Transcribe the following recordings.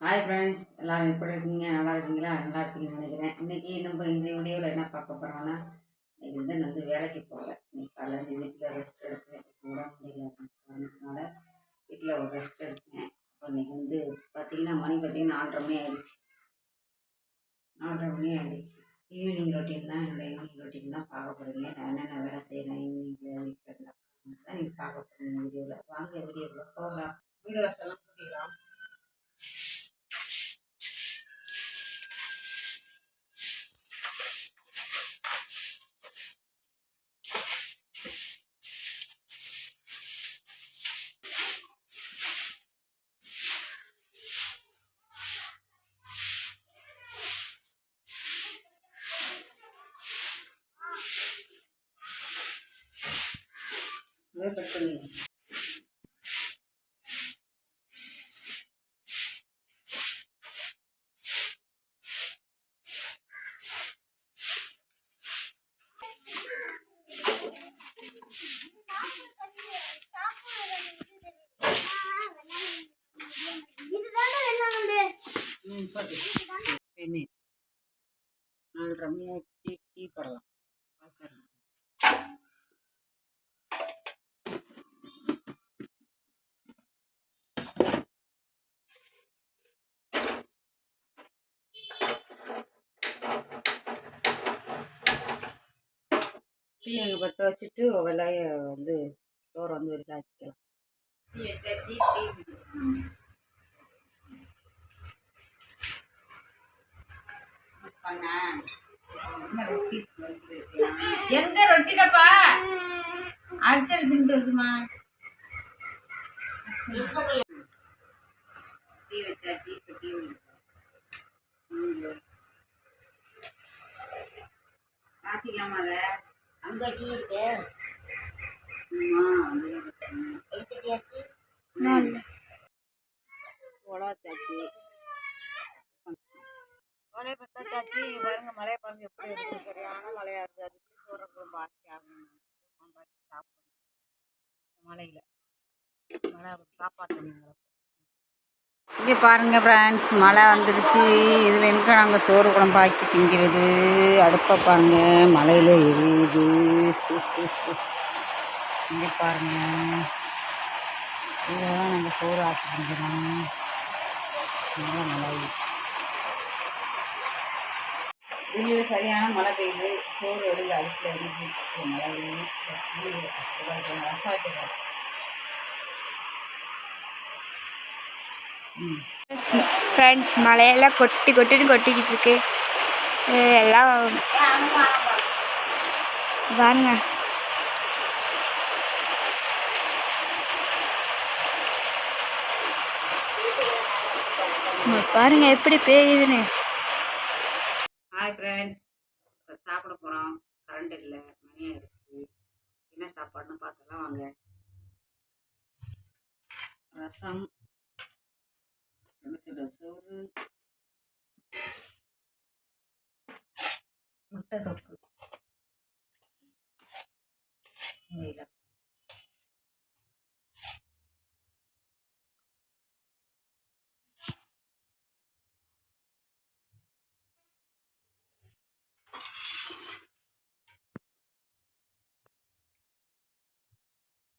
Hi friends எல்லோரும் எப்படி இருக்கீங்க? நல்லா இருக்கீங்களா? நல்லா இருப்பீங்கன்னு நினைக்கிறேன். இன்றைக்கி நம்ம இந்த வீடியோவில் என்ன பார்க்க போகிறோம்னா இன்னைக்கு வந்து நான் வந்து வேலைக்கு போகல. இன்னைக்கு காலையில் வீட்டில் ரெஸ்ட் எடுத்தேன். கூட முடியல. வீட்டில் ஒரு ரெஸ்ட் எடுத்தேன். அப்போ இன்றைக்கி வந்து பார்த்திங்கன்னா மணி பார்த்திங்கன்னா நாலரை மணி ஆயிடுச்சு. நாலரை மணி ஆயிடுச்சு. ஈவினிங் ரொட்டீன் தான் என்னோடய ஈவினிங் ரொட்டீன் தான் பார்க்க போகிறீங்க நான் என்னென்ன வேலை செய்கிறேன் ஈவினிங்கில் வீட்டில் இருந்தால் தான் நீங்கள் பார்க்க போகிறீங்க வீடியோவில் வாங்க வீடியோவில் போகலாம். வீடு வாசலாம் கூட்டிக்கலாம் கட் பண்ணிடுங்க ம் போட்டு பெண்ணு நாலு ரம்மியாச்சு டீ போடலாம் டீ அங்கே பற்ற வச்சுட்டு வெள்ளாய வந்து சோறு வந்து வெளில ஆக்கிக்கலாம். டீ வச்சாச்சு டீ பண்ண ரொட்டி எங்க ரொட்டிடப்பா அரிசி தின்ட்டு இருக்குமா டீ வச்சாச்சு டீ டீ பார்த்திக்கலாமா அதை? அங்க டீ இருக்கு எடுத்துட்டியாச்சு உலாச்சாச்சு மழை பத்தாச்சாச்சு பாருங்க மழையை பாருங்க எப்படி இருக்கு. சரியான மழையாக இருக்குது அதுக்கு சோறு பாக்கி ஆகணும் சாப்பிடணும் மழையில். மழை காப்பாற்றணும் இங்கே பாருங்க ஃப்ரெண்ட்ஸ் மழை வந்துடுச்சு இதில் எங்கே நாங்கள் சோறு குழம்பு ஆக்கி திங்கிறது அடுப்பை பாருங்க மழையில் எரியுது இங்கே பாருங்க இதில் தான் நாங்கள் சோறு ஆக்கி திங்கிறோம் நல்லா மழை வெளியில் சரியான மழை பெய்யுது சோறு வெளியில் அரிசியில் எரியுது மழை ரசம் வைக்கிறார் ஃப்ரெண்ட்ஸ் மழையெல்லாம் கொட்டி கொட்டின்னு கொட்டிக்கிட்டு இருக்கு. எல்லாம் பாருங்க பாருங்க எப்படி பெய்யுதுன்னு. ஹாய் ஃப்ரெண்ட்ஸ் சாப்பிட போகிறோம் கரண்ட் இல்லை மணி ஆயிடுச்சு. என்ன சாப்பாடுன்னு பார்த்தலாம் வாங்க. ரசம். 여기다가 서울을 물때도 없고. 내가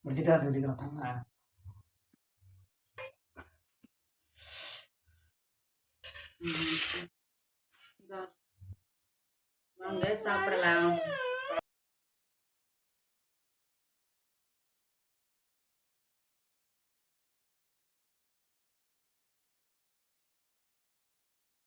우리가 우리가 방아 வாங்க சாப்பிடலாம்.